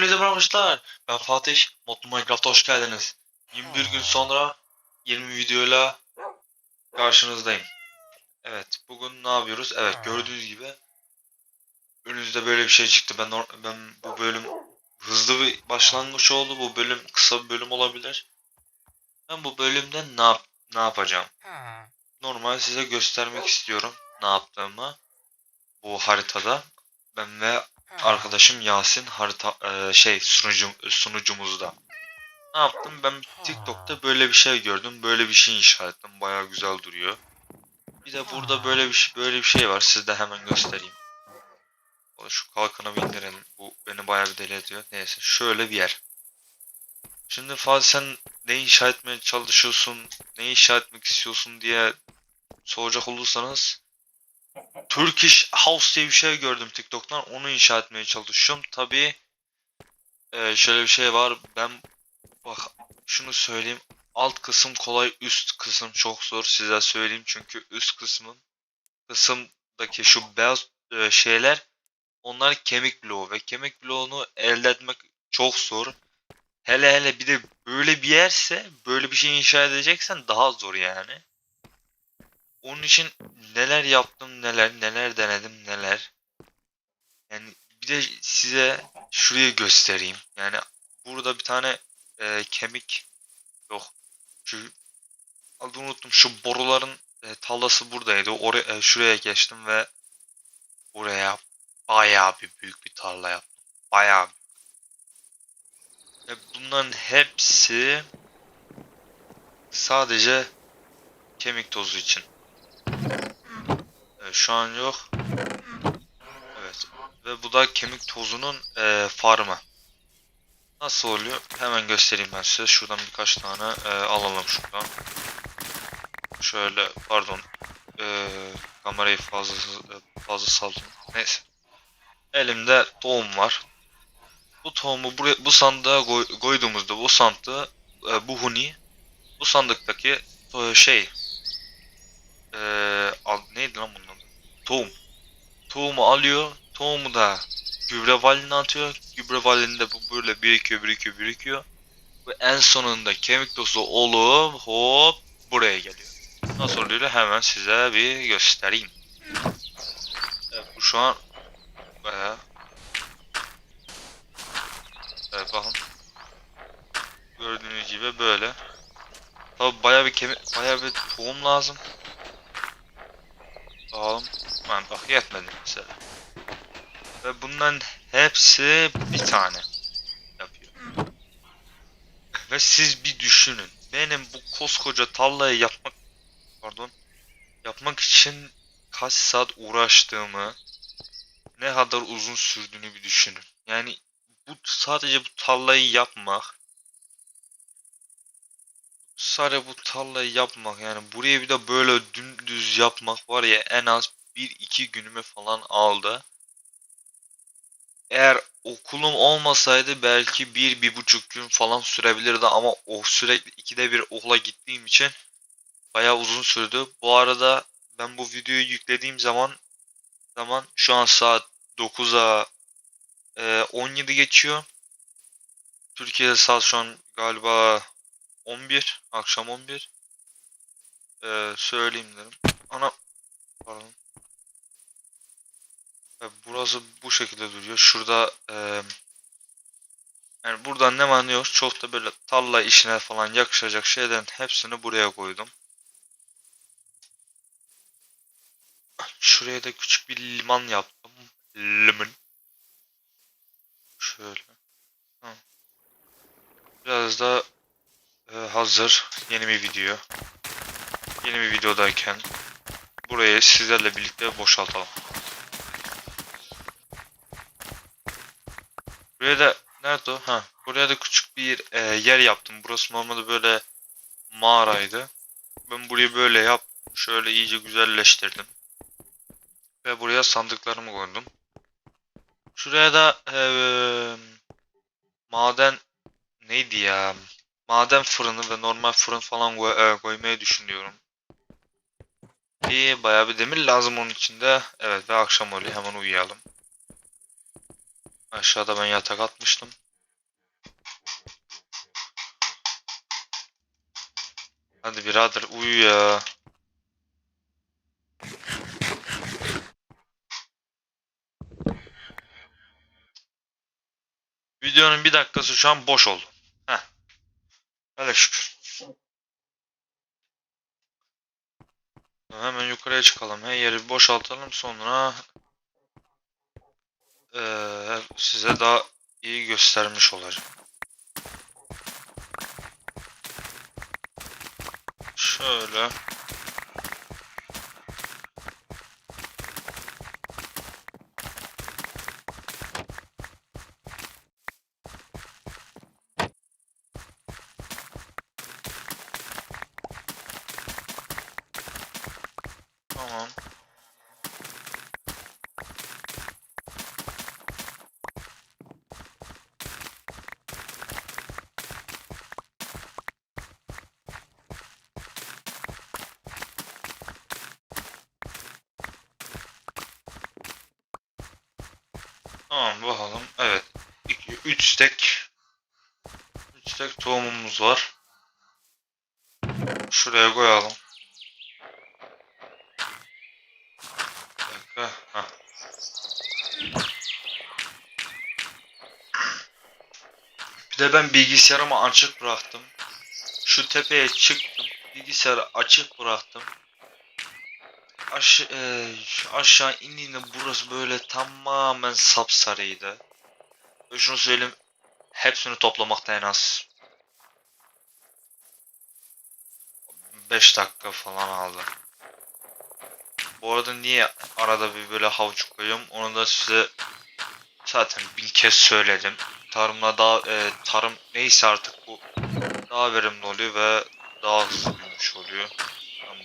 Hepinize merhabalar. Ben Fatih. Mutlu Minecraft'a hoş geldiniz. 21 gün sonra 20 videoyla karşınızdayım. Evet, bugün ne yapıyoruz? Evet, gördüğünüz gibi önünüzde böyle bir şey çıktı. Ben ben bu bölüm hızlı bir başlangıç oldu. Bu bölüm kısa bir bölüm olabilir. Ben bu bölümde ne yap ne yapacağım? Normal size göstermek istiyorum ne yaptığımı bu haritada. Ben ve arkadaşım Yasin harita e, şey sunucu sunucumuzda. Ne yaptım? Ben TikTok'ta böyle bir şey gördüm. Böyle bir şey inşa ettim. Bayağı güzel duruyor. Bir de burada böyle bir şey, böyle bir şey var. Size hemen göstereyim. Şu kalkanı bir indirelim. Bu beni bayağı bir deli ediyor. Neyse şöyle bir yer. Şimdi Fatih sen ne inşa etmeye çalışıyorsun? Ne inşa etmek istiyorsun diye soracak olursanız Turkish House diye bir şey gördüm TikTok'tan. Onu inşa etmeye çalışıyorum. Tabii e, şöyle bir şey var. Ben bak şunu söyleyeyim. Alt kısım kolay, üst kısım çok zor. Size söyleyeyim çünkü üst kısmın kısımdaki şu beyaz e, şeyler onlar kemik bloğu ve kemik bloğunu elde etmek çok zor. Hele hele bir de böyle bir yerse böyle bir şey inşa edeceksen daha zor yani. Onun için neler yaptım neler neler denedim neler. Yani bir de size şurayı göstereyim. Yani burada bir tane e, kemik yok. Şu adını unuttum. Şu boruların e, tallası buradaydı. Oraya e, şuraya geçtim ve buraya bayağı bir büyük bir tarla yaptım. Bayağı. Ve bunların hepsi sadece kemik tozu için. Evet, şu an yok. Evet. Ve bu da kemik tozunun e, farmı. Nasıl oluyor? Hemen göstereyim ben size. Şuradan birkaç tane e, alalım şuradan. Şöyle pardon. E, kamerayı fazla fazla saldım. Neyse. Elimde tohum var. Bu tohumu buraya bu sandığa koy, koyduğumuzda bu sandığı e, bu huni bu sandıktaki e, şey al- neydi lan bunun? Tohum. Tohumu alıyor. Tohumu da gübre valine atıyor. Gübre valinde bu böyle birikiyor, birikiyor, birikiyor. Ve en sonunda kemik tozu olup hop buraya geliyor. Nasıl oluyor hemen size bir göstereyim. Evet bu şu an bayağı Evet bakın. Gördüğünüz gibi böyle. Tabi bayağı bir kemik, bayağı bir tohum lazım. Bakalım. Ben bak yetmedi mesela. Ve bunların hepsi bir tane yapıyor. Ve siz bir düşünün. Benim bu koskoca tarlayı yapmak pardon yapmak için kaç saat uğraştığımı ne kadar uzun sürdüğünü bir düşünün. Yani bu sadece bu tarlayı yapmak sadece bu tarlayı yapmak yani buraya bir de böyle dümdüz yapmak var ya en az 1-2 günümü falan aldı. Eğer okulum olmasaydı belki 1-1,5 gün falan sürebilirdi ama o sürekli ikide bir okula gittiğim için bayağı uzun sürdü. Bu arada ben bu videoyu yüklediğim zaman zaman şu an saat 9'a e, 17 geçiyor. Türkiye'de saat şu an galiba 11. Akşam 11. Ee, söyleyeyim dedim. Ana pardon. Evet, burası bu şekilde duruyor. Şurada eee yani buradan ne yok. Çok da böyle tarla işine falan yakışacak şeylerin hepsini buraya koydum. Şuraya da küçük bir liman yaptım. Liman. Şöyle. Ha. Biraz da ee, hazır yeni bir video. Yeni bir videodayken burayı sizlerle birlikte boşaltalım. Buraya da nerede o? Ha, buraya da küçük bir e, yer yaptım. Burası normalde böyle mağaraydı. Ben burayı böyle yap, şöyle iyice güzelleştirdim. Ve buraya sandıklarımı koydum. Şuraya da e, maden neydi ya? maden fırını ve normal fırın falan koy- e, koymayı düşünüyorum. Bir bayağı bir demir lazım onun içinde. Evet ve akşam oluyor hemen uyuyalım. Aşağıda ben yatak atmıştım. Hadi birader uyu ya. Videonun bir dakikası şu an boş oldu. Heh. Hele şükür. Hemen yukarıya çıkalım. Her yeri boşaltalım sonra eee, size daha iyi göstermiş olacağım. Şöyle. Tamam. Bakalım. Evet. 2 3 stek 3 stek tohumumuz var. Şuraya koyalım. Dakika. Bir de ben bilgisayarımı açık bıraktım. Şu tepeye çıktım. Bilgisayarı açık bıraktım. Aş şu aşağı indiğinde burası böyle tamamen sapsarıydı. Ve şunu söyleyeyim. Hepsini toplamakta en az 5 dakika falan aldı. Bu arada niye arada bir böyle havuç koyuyorum onu da size zaten bin kez söyledim. Tarımla daha e, tarım neyse artık bu daha verimli oluyor ve daha hızlı büyümüş oluyor. Yani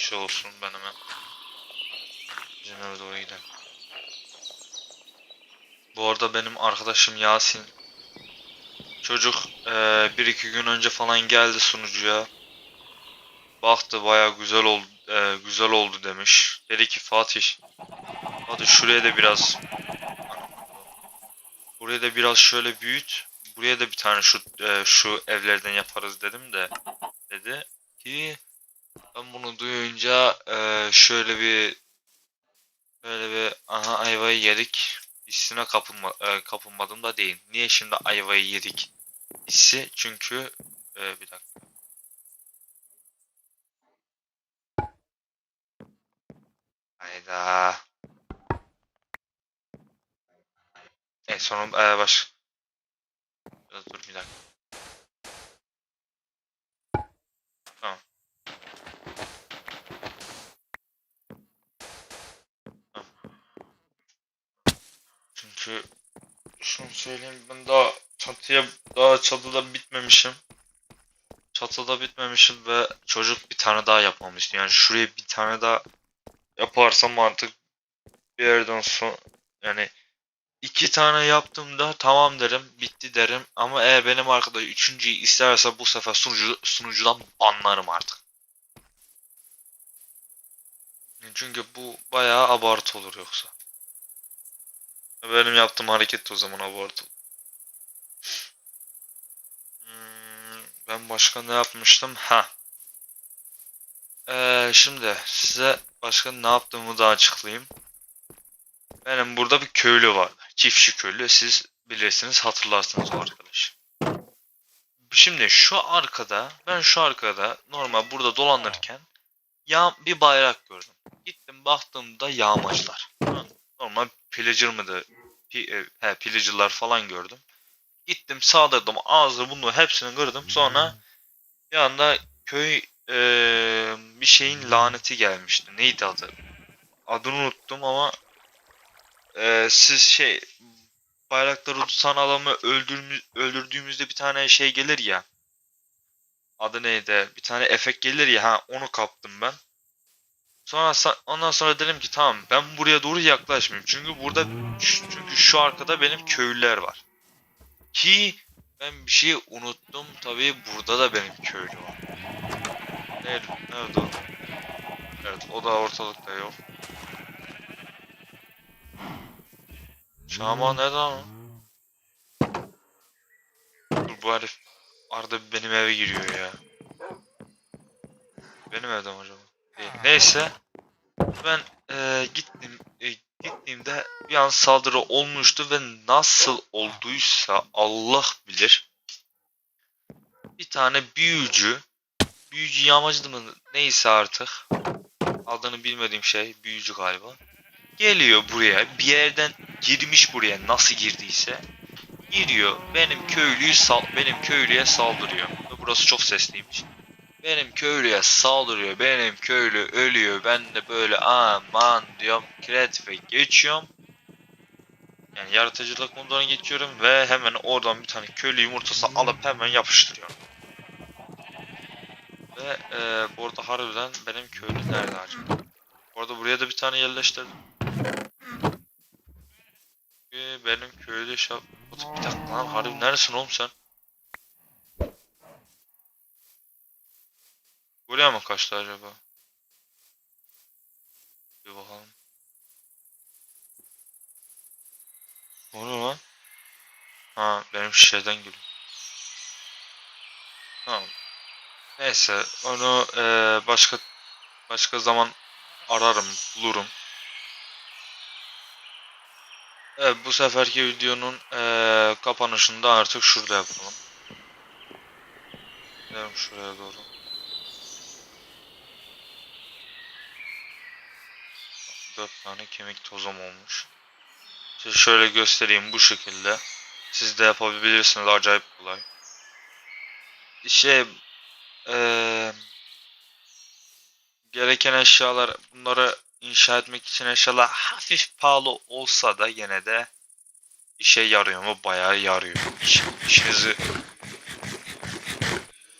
şey olsun ben hemen eve doğru gidelim. Bu arada benim arkadaşım Yasin çocuk e, bir iki gün önce falan geldi sunucuya. Baktı baya güzel oldu e, güzel oldu demiş. Dedi ki Fatih hadi şuraya da biraz buraya da biraz şöyle büyüt. Buraya da bir tane şu e, şu evlerden yaparız dedim de dedi ki ben bunu duyunca e, şöyle bir böyle bir aha ayvayı yedik hissine kapılma, e, kapılmadım da değil. Niye şimdi ayvayı yedik hissi? Çünkü e, bir dakika. Hayda. E sonra e, baş. Biraz dur bir dakika. Tamam. Tamam. Çünkü şunu söyleyeyim ben daha çatıya daha çatıda bitmemişim. Çatıda bitmemişim ve çocuk bir tane daha yapmamıştı. Yani şuraya bir tane daha yaparsam artık bir yerden sonra yani iki tane yaptığımda tamam derim bitti derim ama eğer benim arkadaş üçüncüyü isterse bu sefer sunucu, sunucudan banlarım artık. Çünkü bu bayağı abartı olur yoksa. Benim yaptığım hareket o zaman abartı. Hmm, ben başka ne yapmıştım? Ha. Ee, şimdi size başka ne yaptığımı da açıklayayım. Benim burada bir köylü var. Çiftçi köylü. Siz bilirsiniz hatırlarsınız o arkadaş. Şimdi şu arkada ben şu arkada normal burada dolanırken ya bir bayrak gördüm. Gittim baktığımda yağmacılar. Normal pillager mıydı? Pi, e, he, pillager'lar falan gördüm. Gittim saldırdım ağzı bunu hepsini kırdım. Sonra bir anda köy e, bir şeyin laneti gelmişti. Neydi adı? Adını unuttum ama e, siz şey bayrakları tutan adamı öldürmü, öldürdüğümüzde bir tane şey gelir ya. Adı neydi? Bir tane efekt gelir ya. Ha onu kaptım ben. Sonra ondan sonra dedim ki tamam ben buraya doğru yaklaşmayayım. Çünkü burada çünkü şu arkada benim köylüler var. Ki ben bir şey unuttum. Tabii burada da benim köylü var. Nerede? Nerede o? Evet o da ortalıkta yok. Şaman nerede o? Dur bu herif arada benim eve giriyor ya. Benim evde acaba? Değil. Neyse. Ben eee, gittim e, gittiğimde bir an saldırı olmuştu ve nasıl olduysa Allah bilir. Bir tane büyücü, büyücü yağmacı mı neyse artık adını bilmediğim şey büyücü galiba. Geliyor buraya bir yerden girmiş buraya nasıl girdiyse giriyor benim köylüyü sal benim köylüye saldırıyor. Burası çok sesliymiş. Benim köylüye saldırıyor. Benim köylü ölüyor. Ben de böyle aman diyorum. Kreatife geçiyorum. Yani yaratıcılık moduna geçiyorum ve hemen oradan bir tane köylü yumurtası alıp hemen yapıştırıyorum. Ve eee bu arada harbiden benim köylü nerede acaba? Bu arada buraya da bir tane yerleştirdim. Benim köylü şap... Bir dakika lan harbi neredesin oğlum sen? Buraya mı kaçtı acaba? Bir bakalım. Oluyor lan? Ha benim şişeden geliyor. Tamam. Neyse onu eee, başka başka zaman ararım, bulurum. Evet bu seferki videonun eee kapanışını da artık şurada yapalım. Gidelim şuraya doğru. Dört tane kemik tozum olmuş. Size şöyle göstereyim bu şekilde. Siz de yapabilirsiniz acayip kolay. Şey eee, gereken eşyalar bunları inşa etmek için eşyalar hafif pahalı olsa da yine de işe yarıyor mu? Bayağı yarıyor. İş, işinizi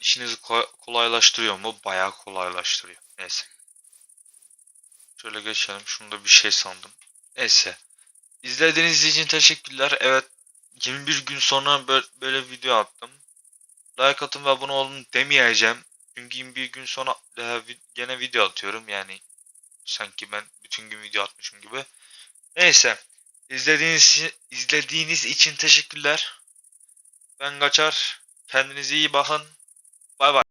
işinizi ko- kolaylaştırıyor mu? Bayağı kolaylaştırıyor. Neyse. Şöyle geçelim. Şunu da bir şey sandım. Neyse. İzlediğiniz için teşekkürler. Evet 21 gün sonra böyle, böyle video attım. Like atın ve abone olun demeyeceğim. Çünkü 21 gün sonra e, gene video atıyorum. Yani sanki ben bütün gün video atmışım gibi. Neyse. İzlediğiniz, izlediğiniz için teşekkürler. Ben kaçar. Kendinize iyi bakın. Bay bay.